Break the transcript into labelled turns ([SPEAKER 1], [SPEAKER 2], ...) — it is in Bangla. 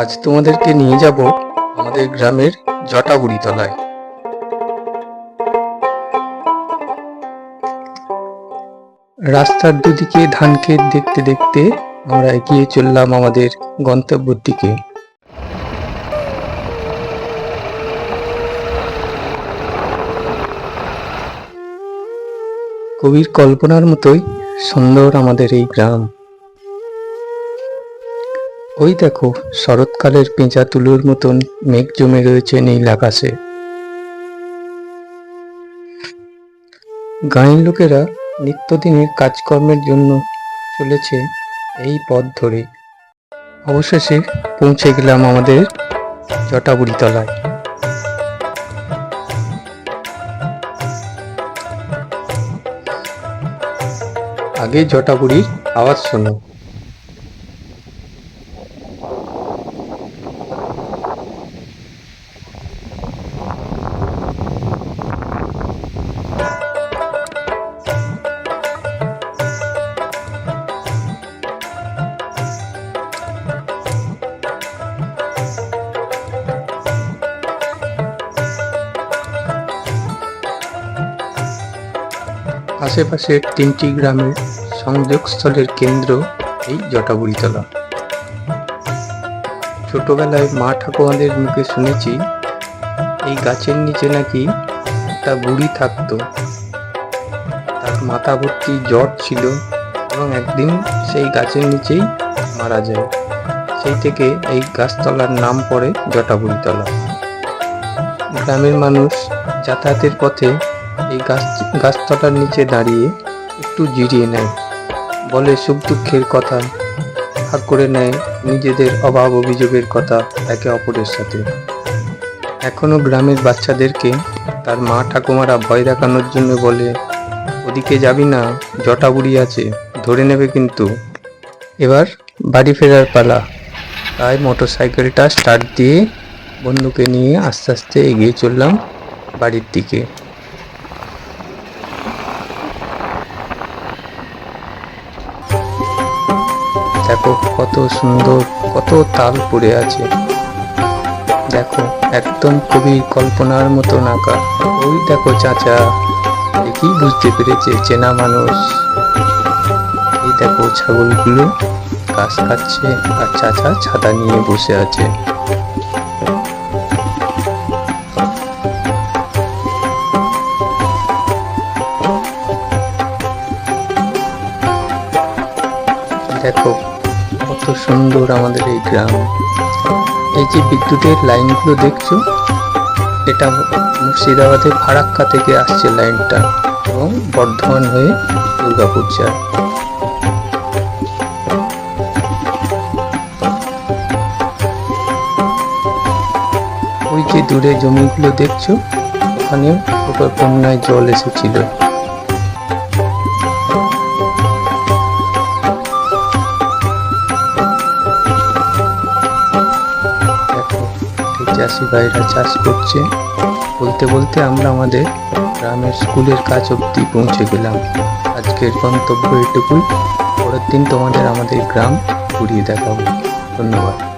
[SPEAKER 1] আজ তোমাদেরকে নিয়ে যাব আমাদের গ্রামের জটাবুড়ি তলায়। রাস্তার দুদিকে ধান ক্ষেত দেখতে দেখতে আমরা এগিয়ে চললাম আমাদের গন্তব্যের দিকে। কবির কল্পনার মতোই সুন্দর আমাদের এই গ্রাম। ওই দেখো, শরৎকালের পেঁচা তুলোর মতন মেঘ জমে রয়েছে নীল আকাশে। গাঁয়ের লোকেরা নিত্যদিনের কাজকর্মের জন্য চলেছে এই পথ ধরে। অবশেষে পৌঁছে গেলাম আমাদের জটাবুড়ি তলায় আগে জটাবুড়ির আওয়াজ শোনো। আশেপাশের তিনটি গ্রামের সংযোগস্থলের কেন্দ্র এই জটাবুড়িতলা। ছোটবেলায় মা ঠাকুমাদের মুখে শুনেছি, এই গাছের নিচে নাকি একটা বুড়ি থাকতো। তার মাথা ভর্তি জ্বর ছিল এবং একদিন সেই গাছের নিচেই মারা যায়। সেই থেকে এই গাছতলার নাম পড়ে জটাবুড়িতলা। গ্রামের মানুষ যাতায়াতের পথে এই গাছ গাছতলার নিচে দাঁড়িয়ে একটু জিরিয়ে নেয়। বলে সুখ দুঃখের কথা। ভাগ করে নেয় নিজেদের অভাব অভিযোগের কথা একে অপরের সাথে। এখনও গ্রামের বাচ্চাদেরকে তার মা ঠাকুমারা ভয় দেখানোর জন্য বলে, ওদিকে যাবি না, জটা বুড়ি আছে, ধরে নেবে কিন্তু। এবার বাড়ি ফেরার পালা। তাই মোটর সাইকেলটা স্টার্ট দিয়ে বন্ধুকে নিয়ে আস্তে আস্তে এগিয়ে চললাম বাড়ির দিকে। দেখো কত সুন্দর, কত তাল পড়ে আছে। দেখো, একদম খুবই কল্পনার মতন আঁকা ওই দেখো চাচা দেখি বুঝতে পেরেছে চেনা মানুষ। এই দেখো ছাগলগুলো ঘাস খাচ্ছে আর চাচা ছাতা নিয়ে বসে আছে। দেখো কত সুন্দর আমাদের এই গ্রাম। এই যে বিদ্যুতের লাইনগুলো দেখছ, এটা মুর্শিদাবাদের ফারাক্কা থেকে আসছে লাইনটা এবং বর্ধমান হয়ে দুর্গাপুর যায় ওই যে দূরে জমিগুলো দেখছ ওখানে ওপর বন্যায় জল এসেছিল। চাষি ভাইরা চাষ করছে। বলতে বলতে আমরা আমাদের গ্রামের স্কুলের কাজ অব্দি পৌঁছে গেলাম। আজকের গন্তব্য এটুকুই। পরের দিন তোমাদের আমাদের গ্রাম ঘুরিয়ে দেখাবো। ধন্যবাদ।